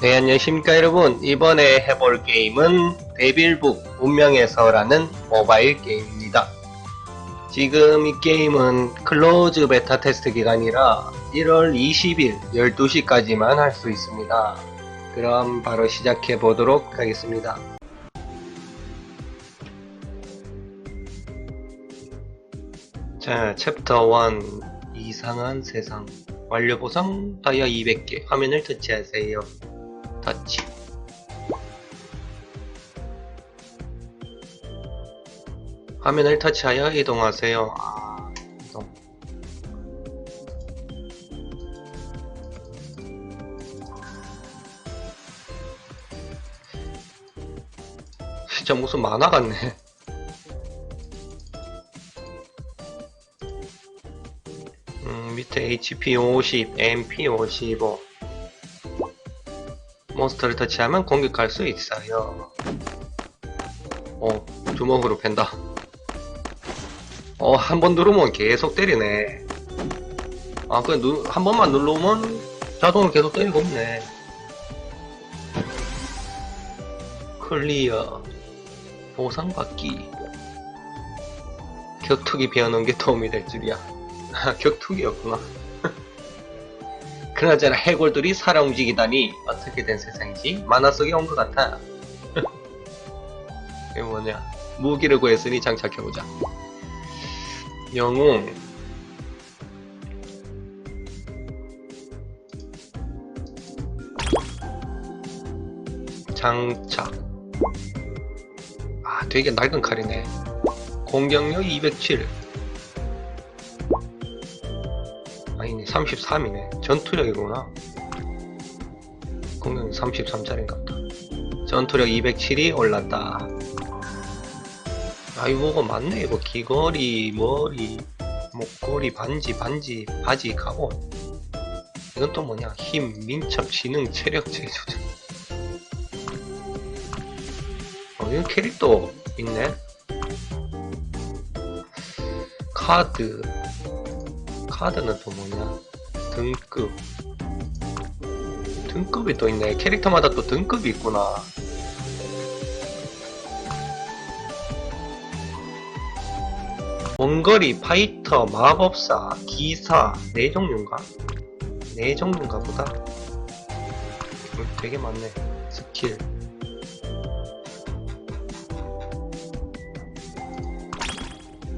네, 안녕하십니까 여러분. 이번에 해볼 게임은 데빌북 운명에서라는 모바일 게임입니다. 지금 이 게임은 클로즈 베타 테스트 기간이라 1월 20일 12시까지만 할 수 있습니다. 그럼 바로 시작해 보도록 하겠습니다. 자, 챕터 1 이상한 세상 완료 보상 다이아 200개 화면을 터치하세요. 터치 화면을 터치하여 이동하세요. 아, 이동. 진짜 무슨 만화 같네. 음, 밑에 HP 50, MP 55. 몬스터를 터치하면 공격할 수 있어요. 어, 주먹으로 팬다. 어, 한 번 누르면 계속 때리네. 아, 그냥 누, 한 번만 누르면 자동으로 계속 때리고 없네. 클리어. 보상받기. 격투기 배워놓은 게 도움이 될 줄이야. 아, 격투기였구나. 그나저나 해골들이 살아 움직이다니 어떻게 된 세상이지? 만화 속에 온 것 같아. 이게 뭐냐? 무기를 구했으니 장착해보자. 영웅. 장착. 아, 되게 낡은 칼이네. 공격력 207. 33이네. 전투력이구나. 공격력 33짜리인가 보다. 전투력 207이 올랐다. 아, 이거 맞네. 이거 귀걸이, 머리, 목걸이, 반지, 반지, 바지, 갑옷. 이건 또 뭐냐? 힘, 민첩, 지능, 체력, 제조절. 어, 이거 캐릭터 있네. 카드. 카드는 또 뭐냐? 등급. 등급이 또 있네. 캐릭터마다 또 등급이 있구나. 원거리, 파이터, 마법사, 기사, 네 종류인가? 네 종류인가 보다. 음, 되게 많네. 스킬.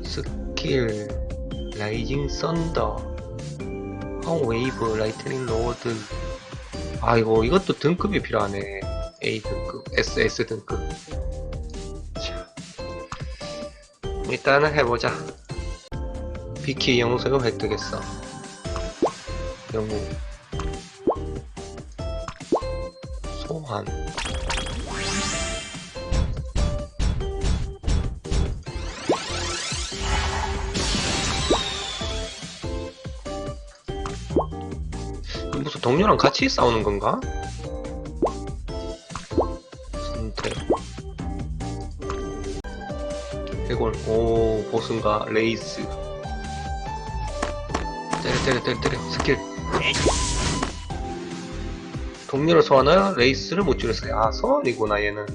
스킬, 라이징 썬더, 어, 웨이브, 라이트닝 로드. 아이고, 이것도 등급이 필요하네. A 등급, SS 등급. 자, 일단은 해보자. 비키 영웅석을 획득했어. 영웅. 소환. 동료랑 같이 싸우는 건가? 해골. 오, 보스인가? 레이스. 때려, 때려, 때려, 때려. 스킬. 동료를 소환하여 레이스를 못 줄였어요. 아, 소환이구나, 얘는.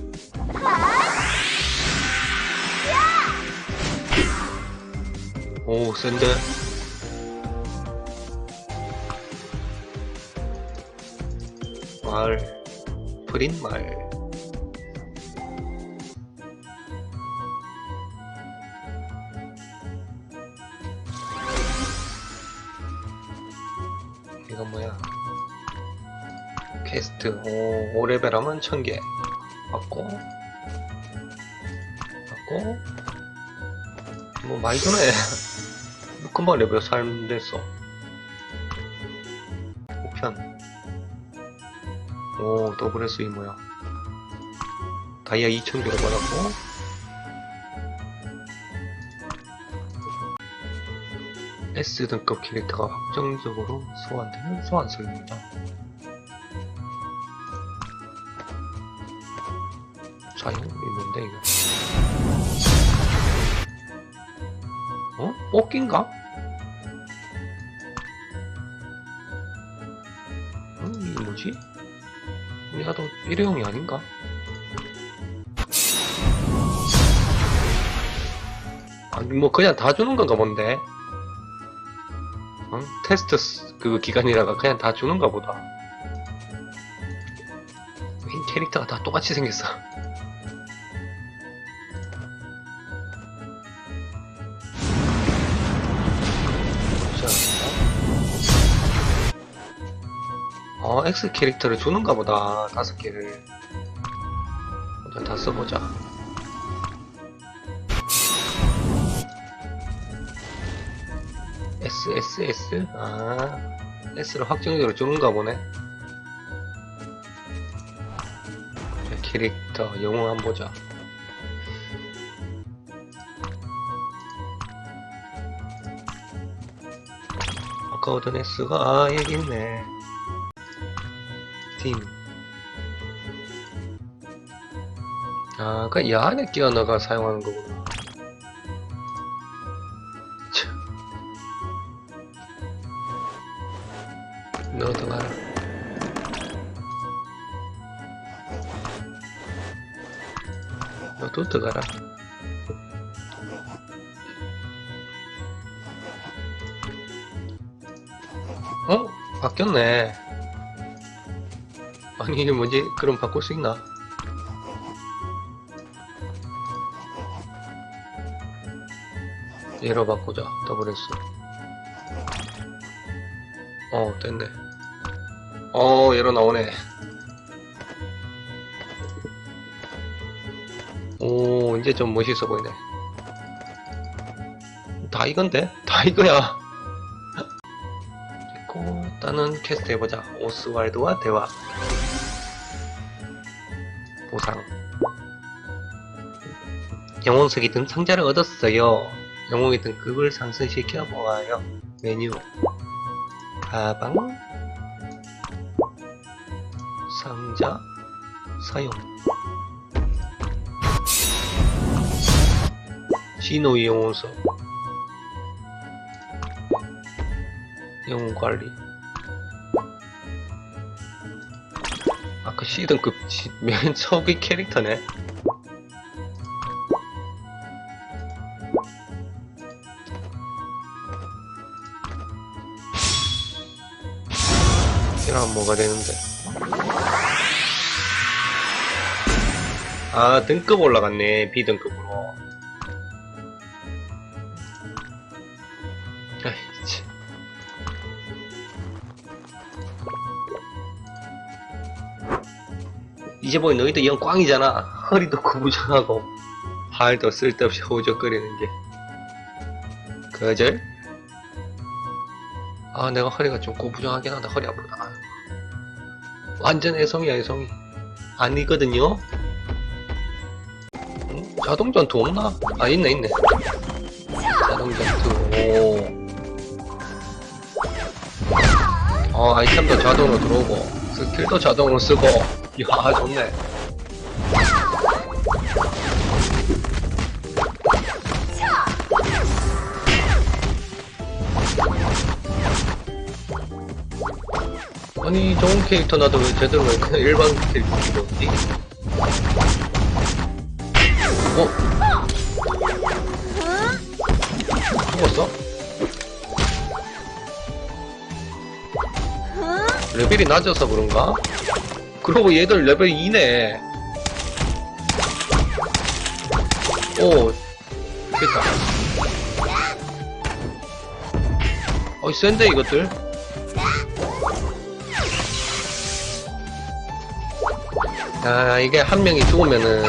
오, 센데. 프린 말. 이건 뭐야? 퀘스트, 오, 5레벨 하면 1000개. 받고, 받고, 뭐 많이 드네. 금방 레벨 3 됐어. 더블 SE 뭐야. 다이아 2000개를 받았고, S 등급 캐릭터가 확정적으로 소환되는 소환술입니다. 자, 이거 있는데, 이거. 어? 뽑기인가? 어? 이게 뭐지? 야도 일회용이 아닌가? 아니 뭐 그냥 다 주는 건가 본데 어? 테스트 스- 그 기간이라가 그냥 다 주는가 보다 이 캐릭터가 다 똑같이 생겼어 X 캐릭터를 주는가 보다. 다섯 개를. 일단 다 써보자. S, S, S? 아, S를 확정적으로 주는가 보네. 자, 캐릭터, 영웅 한번 보자. 아까우던 S가, 아, 여기 있네. 팀. 아, 그, 이 안에 끼워 넣어가 사용하는 거구나. 참. 너 들어가라. 너도 들어가라. 어? 바뀌었네. 아니 이게 뭐지? 그럼 바꿀 수 있나? 얘로 바꾸자. 더블 S. 어 됐네. 어 얘로 나오네. 오 이제 좀 멋있어 보이네. 다 이건데? 다 이거야. 됐고 일단은 퀘스트 해보자. 오스왈드와 대화 보상. 영웅석이 등 상자를 얻었어요. 영웅의 등급을 상승시켜 보아요. 메뉴. 가방. 상자. 사용. 신호위 영웅석. 영웅 관리 C등급 맨 처음의 캐릭터네. 이러면 뭐가 되는데? 아 등급 올라갔네. B등급 이제 보니 너희도 영 꽝이잖아 허리도 구부정하고 팔도 쓸데없이 허우적거리는 게 거절? 아 내가 허리가 좀 구부정하긴 하다 허리 아프다. 완전 애송이야 애송이 아니거든요 음, 자동 전투 없나? 아 있네 있네 자동 전투 오. 어 아이템도 자동으로 들어오고 스킬도 자동으로 쓰고 이야 좋네 아니 좋은 캐릭터 나도 왜 제대로 왜 그냥 일반 캐릭터인 거지? 어? 죽었어? 레벨이 낮아서 그런가? 그러고 얘들 레벨 2네. 오. 됐다. 어이 센데 이것들. 아 이게 한 명이 죽으면은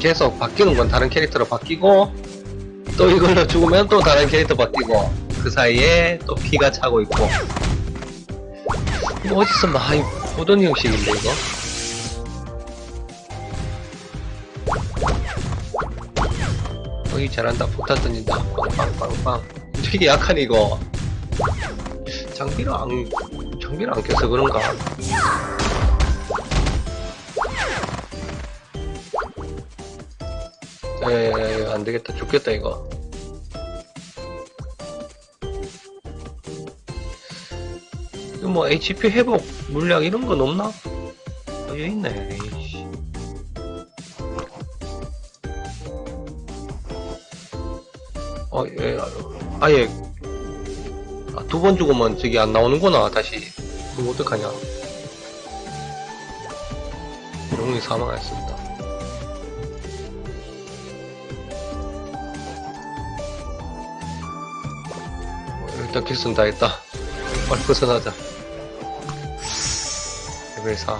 계속 바뀌는 건 다른 캐릭터로 바뀌고 또 이걸로 죽으면 또 다른 캐릭터 바뀌고 그 사이에 또 피가 차고 있고. 이거 어디서 많이 보던 형식인데 이거? 어이 잘한다. 폭탄 던진다. 빵빵빵빵. 되게 약하네 이거. 장비를 안 장비를 안 껴서 그런가? 에, 안 되겠다. 죽겠다, 이거. 이거 뭐, HP 회복, 물약 이런 건 없나? 어, 여기 있네. 어, 예, 아예 아, 두번 죽으면 저기 안 나오는구나 다시. 그럼 어떡하냐? 영웅이 사망했습니다. 어, 일단 길슨 다 했다. 빨리 벗어나자. 레벨 4.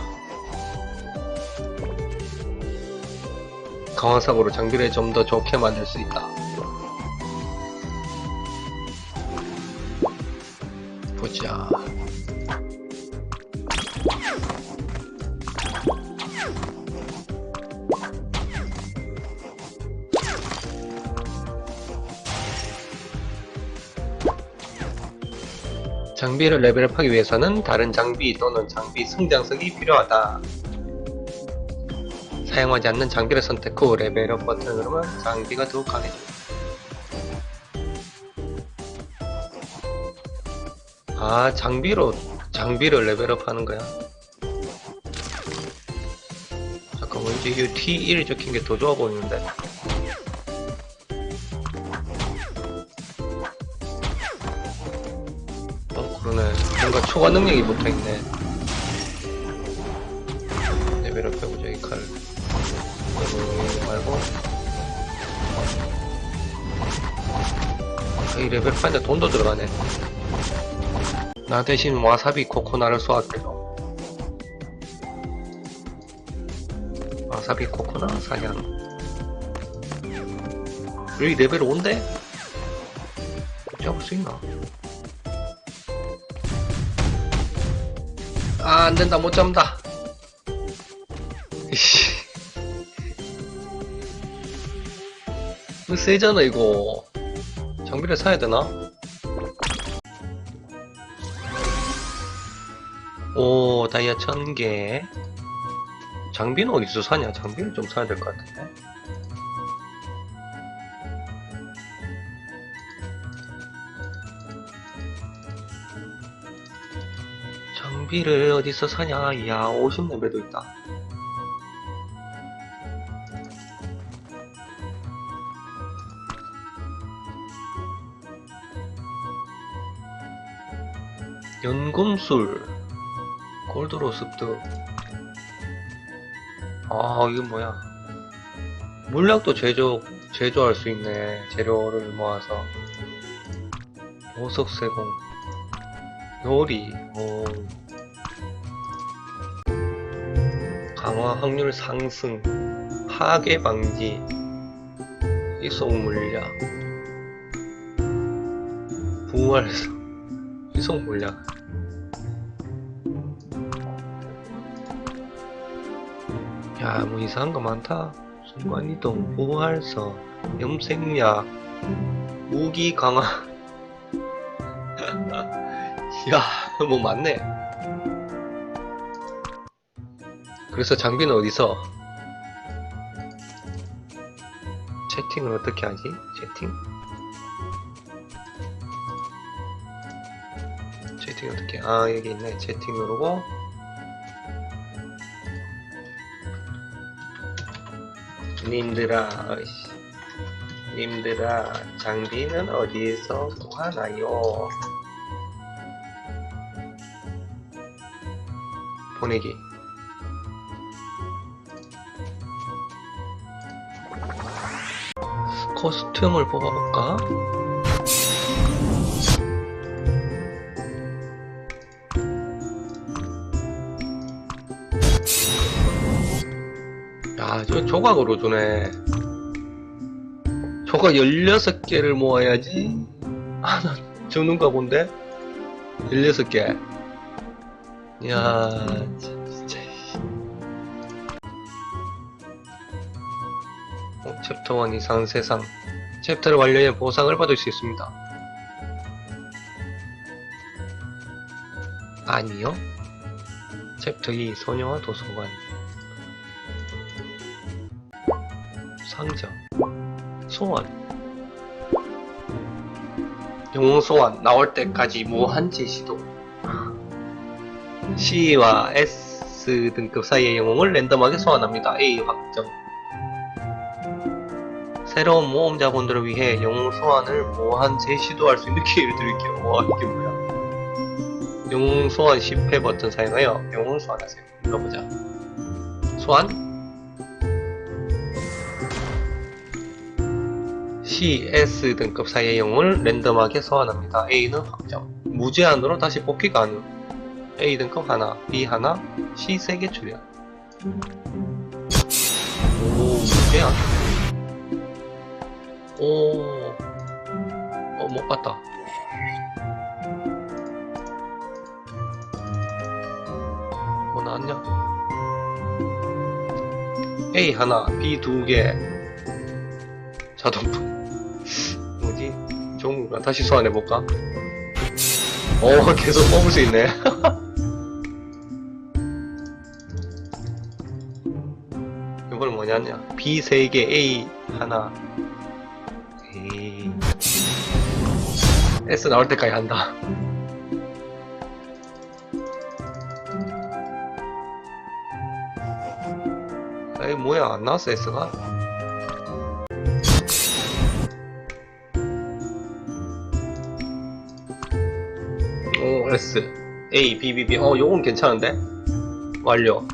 강화삭으로 장비를 좀 더 좋게 만들 수 있다. 장비를 레벨업하기 위해서는 다른 장비 또는 장비 성장석이 필요하다. 사용하지 않는 장비를 선택 후 레벨업 버튼을 누르면 장비가 더욱 강해집니다. 아, 장비로, 장비를 레벨업 하는 거야? 잠깐만, 이제 이 T1 적힌 게 더 좋아 보이는데? 초과 능력이 붙어 있네. 레벨업 해보자, 이 칼. 이거 말고. 아, 이 레벨 파인데 돈도 들어가네. 나 대신 와사비 코코나를 수확해줘. 와사비 코코나 사냥. 여기 레벨 5인데? 잡을 수 있나? 아, 안 된다, 못 잡는다. 이씨. 이거 세잖아, 이거. 장비를 사야 되나? 오, 다이아 천 개. 장비는 어디서 사냐? 장비를 좀 사야 될 것 같은데. 장비를 어디서 사냐? 이야, 50레벨도 있다. 연금술 골드로스트. 아 이거 뭐야? 물약도 제조 제조할 수 있네. 재료를 모아서. 보석 세공. 요리. 오 강화 확률 상승 파괴 방지 이속 물약 부활서 이속 물약 야, 뭐 이상한 거 많다. 순간이동, 부활서, 염색약, 무기 강화. 야, 뭐 많네. 그래서 장비는 어디서? 채팅을 어떻게 하지? 채팅? 채팅 어떻게? 아, 여기 있네. 채팅 누르고. 님들아, 어이씨. 님들아, 장비는 어디서 구하나요? 보내기. 코스튬을 뽑아볼까? 야, 저 조각으로 주네. 조각 16개를 모아야지. 아, 나 주는가 본데? 16개. 야, 챕터 1 이상 세상. 챕터를 완료해 보상을 받을 수 있습니다. 아니요. 챕터 2 소녀와 도서관. 상점 소원 영웅 소원 나올 때까지 무한지 시도 C와 S 등급 사이의 영웅을 랜덤하게 소환합니다. A 확정. 새로운 모험자분들을 위해 영웅 소환을 무한 재시도할 수 있는 기회를 드릴게요. 와 이게 뭐야? 영웅 소환 10회 버튼 사용하여 영웅을 소환하세요. 눌러보자. 소환. C, S 등급 사이의 영웅을 랜덤하게 소환합니다. A는 확정. 무제한으로 다시 뽑기 가능. A 등급 하나, B 하나, C 3개 출연. 오, 무제한. 오, 어, 못 봤다. 뭐 나왔냐? A 하나, B 두 개. 자동품. 뭐지? 좋은 건가? 다시 소환해볼까? 어, 계속 뽑을 수 있네. 이번엔 뭐냐냐? B 3개, A 하나. S 나올 때까지 한다. 에이, 뭐야, 안 나왔어, S가? 오, S. A, B, B, B. 어, 요건 괜찮은데? 완료.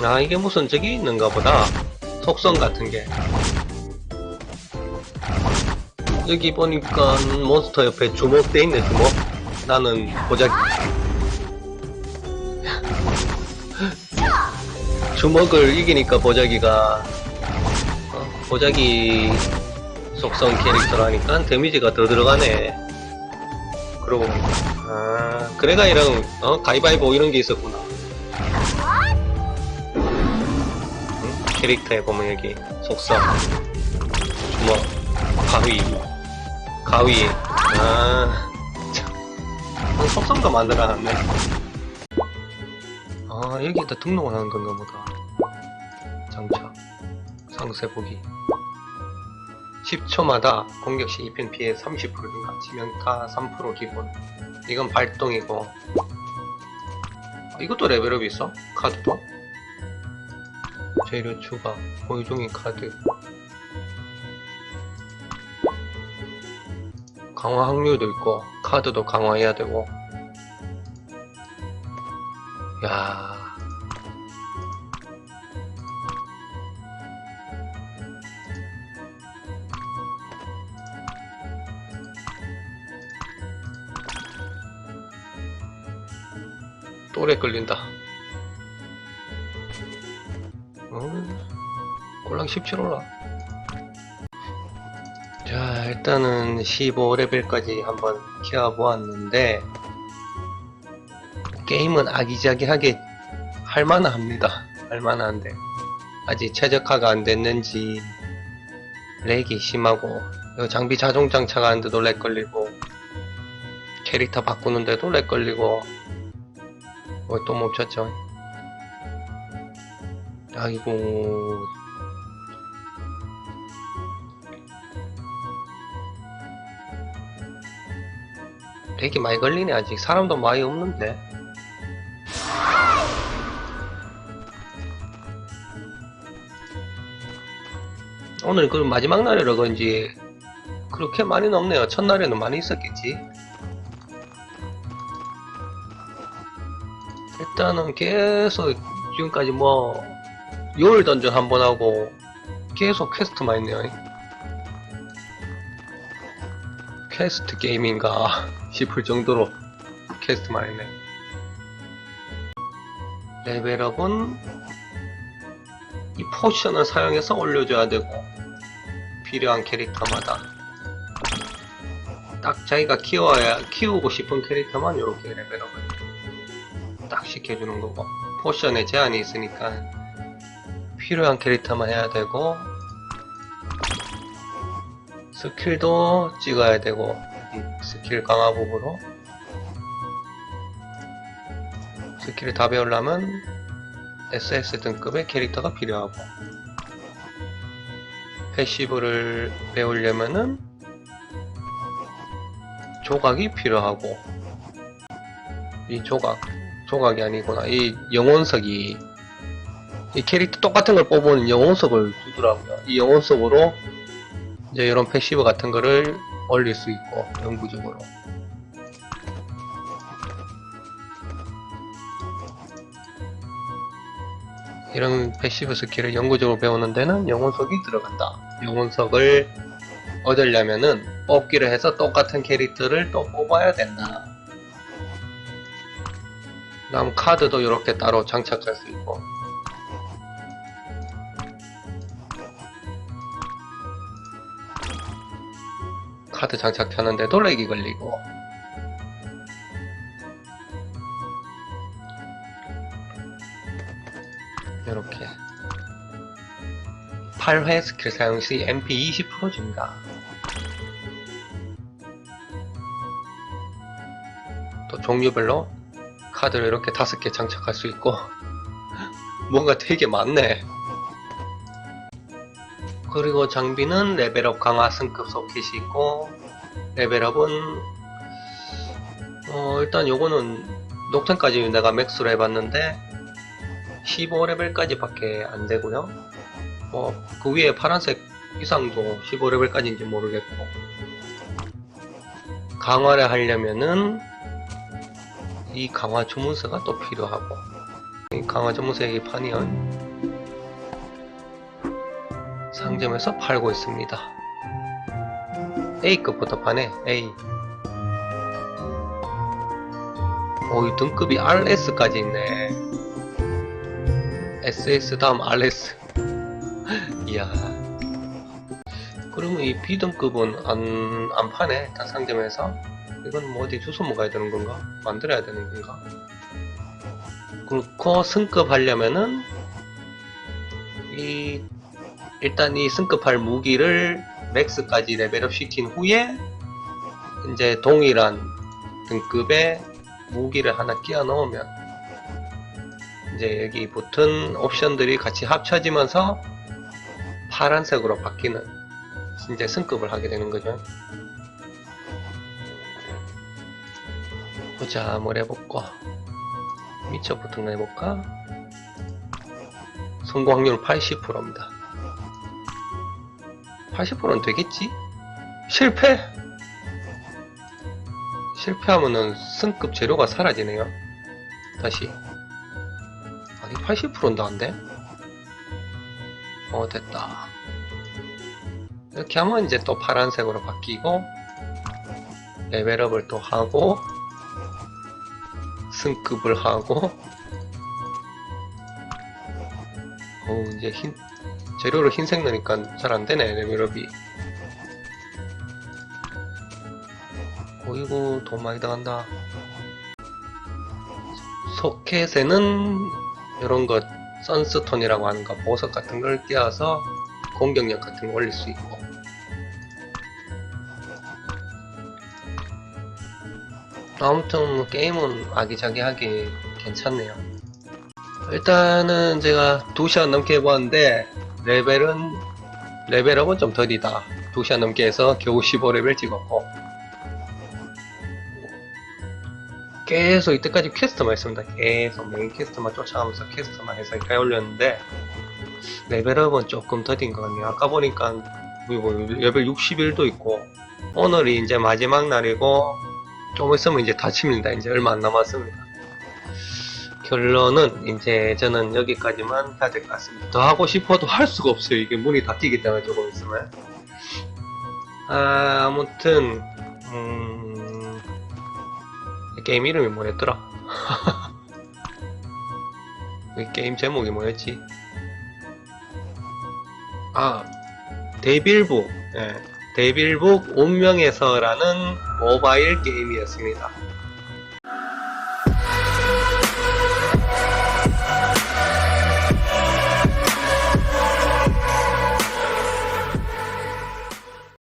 아, 이게 무슨 저기 있는가 보다. 속성 같은 게. 여기 보니까 몬스터 옆에 주먹 돼 있네, 주먹. 나는 보자기. 주먹을 이기니까 보자기가, 어, 보자기 속성 캐릭터라니까 데미지가 더 들어가네. 그러고. 아, 그래가 이런, 어, 가위바위보 이런 게 있었구나. 응? 캐릭터에 보면 여기 속성, 주먹, 가위, 가위. 아, 참. 어, 속성도 만들어놨네. 아, 여기다 등록을 하는 건가 보다. 장착, 상세 보기. 10초마다 공격 시 입힌 피해 30% 증가, 치명타 3% 기본. 이건 발동이고. 아, 이것도 레벨업이 있어? 카드도? 재료 추가, 보유 중인 카드. 강화 확률도 있고, 카드도 강화해야 되고. 야 또래 끌린다. 어, 꼴랑 17 올라. 자, 일단은 15레벨까지 한번 키워보았는데, 게임은 아기자기하게 할만합니다. 할만한데, 아직 최적화가 안 됐는지, 렉이 심하고, 요 장비 자동 장착하는데도 렉 걸리고, 캐릭터 바꾸는데도 렉 걸리고, 어, 또 멈췄죠. 아이고. 렉이 많이 걸리네, 아직. 사람도 많이 없는데. 오늘 그 마지막 날이라 그런지 그렇게 많이는 없네요. 첫날에는 많이 있었겠지. 일단은 계속 지금까지 뭐 요일 던전 한 번 하고 계속 퀘스트만 있네요. 퀘스트 게임인가 싶을 정도로 퀘스트만 있네. 레벨업은 이 포션을 사용해서 올려줘야 되고 필요한 캐릭터마다 딱 자기가 키워야 키우고 싶은 캐릭터만 이렇게 레벨업을 딱 시켜주는 거고 포션에 제한이 있으니까 필요한 캐릭터만 해야 되고 스킬도 찍어야 되고 이 스킬 강화 부분으로. 스킬을 다 배우려면 SS 등급의 캐릭터가 필요하고 패시브를 배우려면은 조각이 필요하고 이 조각 조각이 아니구나. 이 영혼석이 이 캐릭터 똑같은 걸 뽑으면 영혼석을 주더라고요. 이 영혼석으로 이제 이런 패시브 같은 거를 올릴 수 있고 영구적으로. 이런 패시브 스킬을 영구적으로 배우는 데는 영혼석이 들어간다. 영혼석을 얻으려면은 뽑기를 해서 똑같은 캐릭터를 또 뽑아야 된다. 다음 카드도 이렇게 따로 장착할 수 있고 카드 장착하는데도 렉이 걸리고. 이렇게. 8회 스킬 사용 시 MP 20% 증가. 또 종류별로 카드를 이렇게 다섯 개 장착할 수 있고. 뭔가 되게 많네 그리고 장비는 레벨업 강화 승급 소켓이 있고 레벨업은 어 일단 요거는 녹턴까지 내가 맥스로 해봤는데 15레벨까지 밖에 안 되고요. 어, 그 위에 파란색 이상도 15레벨까지인지 모르겠고 강화를 하려면은 이 강화 주문서가 또 필요하고 이 강화 주문서의 판이은 상점에서 팔고 있습니다. A급부터 파네 A. 오이 등급이 RS까지 있네. SS 다음 RS 이야. 그러면 이 B등급은 안, 안 파네 다 상점에서? 이건 뭐 어디 주워 먹어야 되는 건가? 만들어야 되는 건가? 그렇고 승급 하려면은 이 일단 이 승급할 무기를 맥스까지 레벨업 시킨 후에 이제 동일한 등급의 무기를 하나 끼워 넣으면 이제 여기 붙은 옵션들이 같이 합쳐지면서 파란색으로 바뀌는 이제 승급을 하게 되는 거죠. 보자, 뭘 해볼까? 미쳐 붙은 거 해볼까? 성공 확률 80%입니다. 80%는 되겠지? 실패! 실패하면은 승급 재료가 사라지네요. 다시. 아니, 80%도 안 돼? 어, 됐다. 이렇게 하면 이제 또 파란색으로 바뀌고, 레벨업을 또 하고, 승급을 하고, 어 이제 흰, 재료를 흰색 넣으니까 잘 안되네, 레벨업이. 어이구, 돈 많이 들어간다. 소켓에는 이런 것, 선스톤이라고 하는 거, 보석 같은 걸 끼워서 공격력 같은 거 올릴 수 있고. 아무튼 게임은 아기자기하게 괜찮네요. 일단은 제가 2시간 넘게 해봤는데 레벨은 레벨업은 좀 더디다. 2시간 넘게 해서 겨우 15레벨 찍었고. 계속 이때까지 퀘스트만 했습니다. 계속 메인 퀘스트만 쫓아가면서 퀘스트만 해서 여기까지 올렸는데 레벨업은 조금 더딘 것 같네요. 아까 보니까 뭐 레벨 61도 있고 오늘이 이제 마지막 날이고 좀 있으면 이제 다칩니다. 이제 얼마 안 남았습니다 결론은 이제 저는 여기까지만 해야 될것 같습니다. 더 하고 싶어도 할 수가 없어요. 이게 문이 닫히기 때문에 조금 있으면. 아, 아무튼 음... 이 게임 이름이 뭐였더라? 이 게임 제목이 뭐였지? 아, 데빌북. 예, 데빌북 운명에서라는 모바일 게임이었습니다.